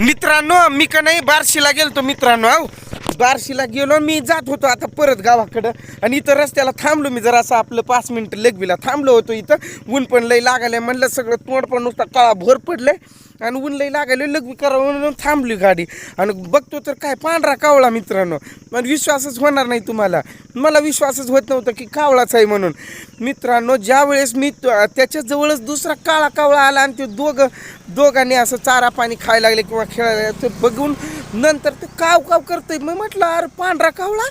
मित्रांनो मी का नाही बार्शीला गेलतो मित्रांनो आहो बार्शीला गेलो मी जात होतो आता परत गावाकडं. आणि इथं रस्त्याला थांबलो मी जरा असं आपलं पाच मिनिटं लगबीला थांबलो होतो इथं. ऊन पण लई लागायला म्हणलं सगळं तोंड पण नुसता काळा भोर पडलंय. आणि ऊन लई लागायला लगबी करावं म्हणून थांबली गाडी. आणि बघतो तर काय पांढरा कावळा मित्रांनो. पण विश्वासच होणार नाही तुम्हाला. मला विश्वासच होत नव्हता की कावळाच आहे म्हणून. मित्रांनो ज्यावेळेस मी त्याच्याजवळच दुसरा काळा कावळा आला आणि ते दोघं दोघांनी असं चारा पाणी खायला लागले किंवा खेळायला ते बघून नंतर ते काव काव करतंय. मग म्हटलं अरे पांढरा कावळा?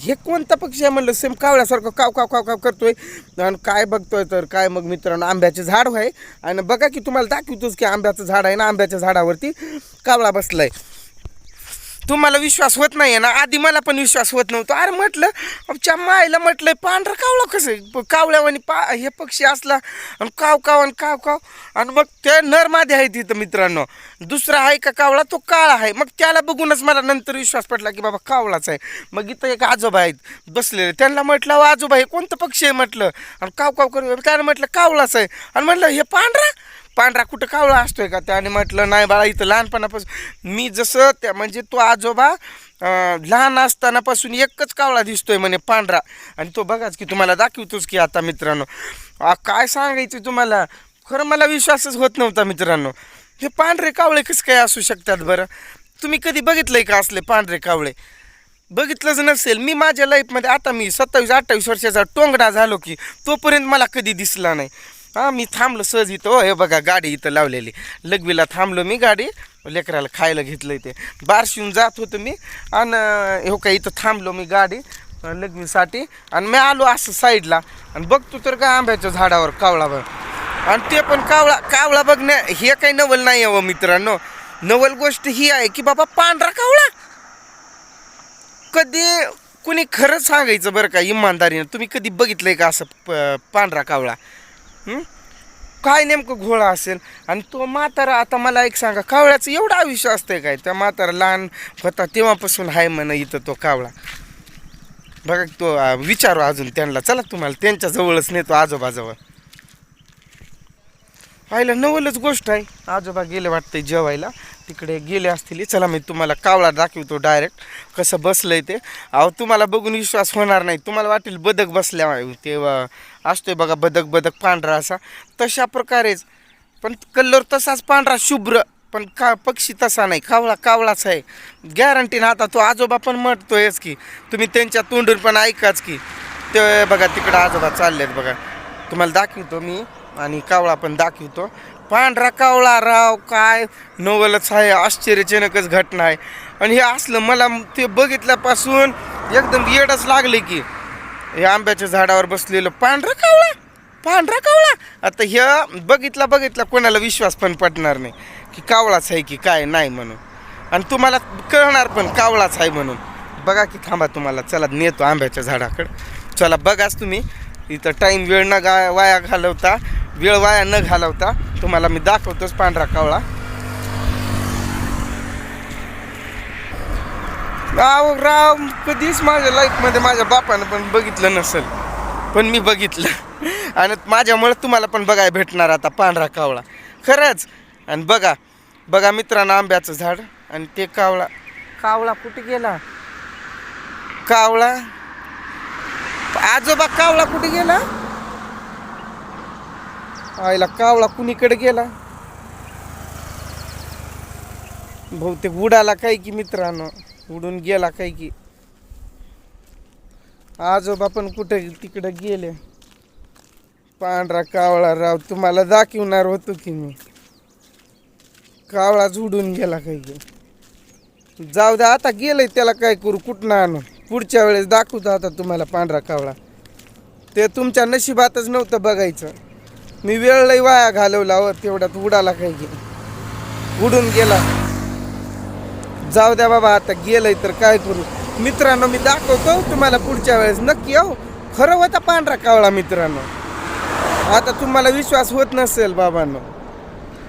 हे कोणता पक्षी आहे म्हणलं? सेम कावळ्यासारखं काव काव काव काव करतोय. आणि काय बघतोय तर काय मग मित्रांनो आंब्याचे झाड आहे आणि बघा की तुम्हाला दाखवतोच की आंब्याचं झाड आहे ना आंब्याच्या झाडावरती कावळा बसलाय. तुम्हाला विश्वास होत नाही ना? आधी मला पण विश्वास होत नव्हता. अरे म्हटलं आमच्या मायला म्हटलं पांढरा कावळा कसं आहे? कावळ्यावानी पा हे पक्षी असला आणि काव काव आणि काव काव. आणि मग ते नरमादी आहे तिथं मित्रांनो. दुसरा आहे का कावळा? तो काळा आहे. मग त्याला बघूनच मला नंतर विश्वास पडला की बाबा कावळाच आहे. मग इथं एक आजोबा आहेत बसलेले. त्यांना म्हटलं "अहो, आजोबा हे कोणतं पक्षी आहे? म्हटलं. आणि काव काव करू त्यानं म्हटलं कावळाच आहे. आणि म्हटलं हे पांढरा? पांढरा कुठं कावळा असतोय का? त्याने म्हटलं नाही बाळा इथं लहानपणापासून मी जसं त्या म्हणजे तो आजोबा लहान असतानापासून एकच कावळा दिसतोय म्हणे पांढरा. आणि तो बघाच की तुम्हाला दाखवतोच की आता मित्रांनो. काय सांगायचं तुम्हाला? खरं मला विश्वासच होत नव्हता मित्रांनो. हे पांढरे कावळे कसं काय असू शकतात बरं? तुम्ही कधी बघितलंय का असले पांढरे कावळे? बघितलंच नसेल. मी माझ्या लाईफमध्ये आता मी सत्तावीस अठ्ठावीस वर्षाचा टोंगडा झालो की तोपर्यंत मला कधी दिसला नाही. हां मी थांबलो सहज इथं. हो, हे बघा गाडी इथं लावलेली. लघवीला थांबलो मी गाडी. लेकराला खायला घेतलं इथे बारशिवून जात होतो मी. आणि हो का इथं थांबलो मी गाडी लग्नीसाठी आणि मी आलो असं साईडला. आणि बघतो तर काय आंब्याच्या झाडावर कावळा बघ. आणि ते पण कावळा कावळा बघण्या हे काही नवल नाही आहे हो, मित्रांनो. नवल गोष्ट ही आहे की बाबा पांढरा कावळा. कधी कुणी खरं सांगायचं बरं का इमानदारीनं. तुम्ही कधी बघितलंय का असं प- पांढरा कावळा? काय नेमकं घोळा असेल? आणि तो म्हातारा आता मला एक सांगा कावळ्याचं एवढं आयुष्य असतंय काय? त्या म्हातारा लहान होता तेव्हापासून आहे म्हण इथं तो कावळा. बघा तो विचारू अजून त्यांना. चला तुम्हाला त्यांच्या जवळच नेतो आजोबाजवळ. पाहिलं नवलच गोष्ट आहे. आजोबा गेले वाटतंय जेवायला. तिकडे गेले असतील. चला मी तुम्हाला कावळा दाखवतो डायरेक्ट कसं बसलंय ते. अहो तुम्हाला बघून विश्वास होणार नाही. तुम्हाला वाटेल बदक बसल्या ते असतोय बघा बदक बदक पांढरा असा. तशा प्रकारेच. पण कलर तसाच पांढरा शुभ्र. पण का पक्षी तसा नाही. कावळा कावळाच आहे. गॅरंटीनं आता तो आजोबा पण म्हणतोयच की तुम्ही त्यांच्या तोंडून पण ऐकाच की. ते बघा तिकडं आजोबा चाललेत बघा. तुम्हाला दाखवतो मी आणि कावळा पण दाखवतो. पांढरा कावळा राव काय? नवलच आहे. आश्चर्यजनकच घटना आहे. आणि हे असलं मला ते बघितल्यापासून एकदम येडच लागले की. हे आंब्याच्या झाडावर बसलेलं पांढरा कावळा पांढरा कावळा. आता ह्या बघितला बघितला कोणाला विश्वास पण पडणार नाही की कावळाच आहे की काय नाही म्हणून. आणि तुम्हाला कळणार पण कावळाच आहे म्हणून. बघा की थांबा तुम्हाला चला नेतो आंब्याच्या झाडाकडं. चला बघाच तुम्ही. इथं टाईम वेळ न गा वाया घालवता वेळ वाया न घालवता तुम्हाला मी दाखवतोच पांढरा कावळा. राव राव कधीच माझ्या लाईफमध्ये माझ्या बापानं पण बघितलं नसेल. पण मी बघितलं. आणि माझ्यामुळे तुम्हाला पण बघायला भेटणार आता पांढरा कावळा. खरंच. आणि बघा बघा मित्रांनो आंब्याचं झाड आणि ते कावळा. कावळा कुठे गेला? कावळा? आजोबा कावळा कुठे गेला? आईला कावळा कुणीकडे गेला? बहुतेक उडाला काय की मित्रांनो? उडून गेला काय की. आजोबा पण कुठे तिकडे गेले. पांढरा कावळा राव तुम्हाला दाखवणार होतो की मी. कावळाच उडून गेला काय की. जाऊ द्या आता गेलंय त्याला काय करू कुठनं आणू? पुढच्या वेळेस दाखवतो आता तुम्हाला पांढरा कावळा. ते तुमच्या नशिबातच नव्हतं बघायचं. मी वेळ लई वाया घालवला व तेवढ्यात उडाला काय की. उडून गेला. जाऊ द्या बाबा आता गेलंय तर काय करू? मित्रांनो मी दाखवतो तुम्हाला पुढच्या वेळेस. नक्की आहो खरं होता पांढरा कावळा मित्रांनो. आता तुम्हाला विश्वास होत नसेल बाबांनो.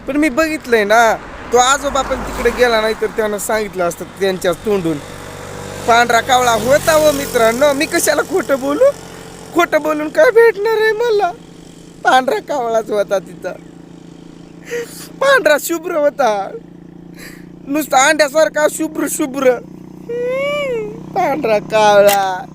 पण मी बघितलंय ना तो आजोबा पण तिकडे गेला नाही तर त्यानं सांगितलं असतं त्यांच्या तोंडून. पांढरा कावळा होता व मित्रांनो. मी कशाला खोटं बोलू? खोटं बोलून काय भेटणार आहे मला? पांढरा कावळाच होता तिथं. पांढरा शुभ्र होता. नुसतं अंड्यासारखा शुभ्र शुभ्र. पांढरा कावळा.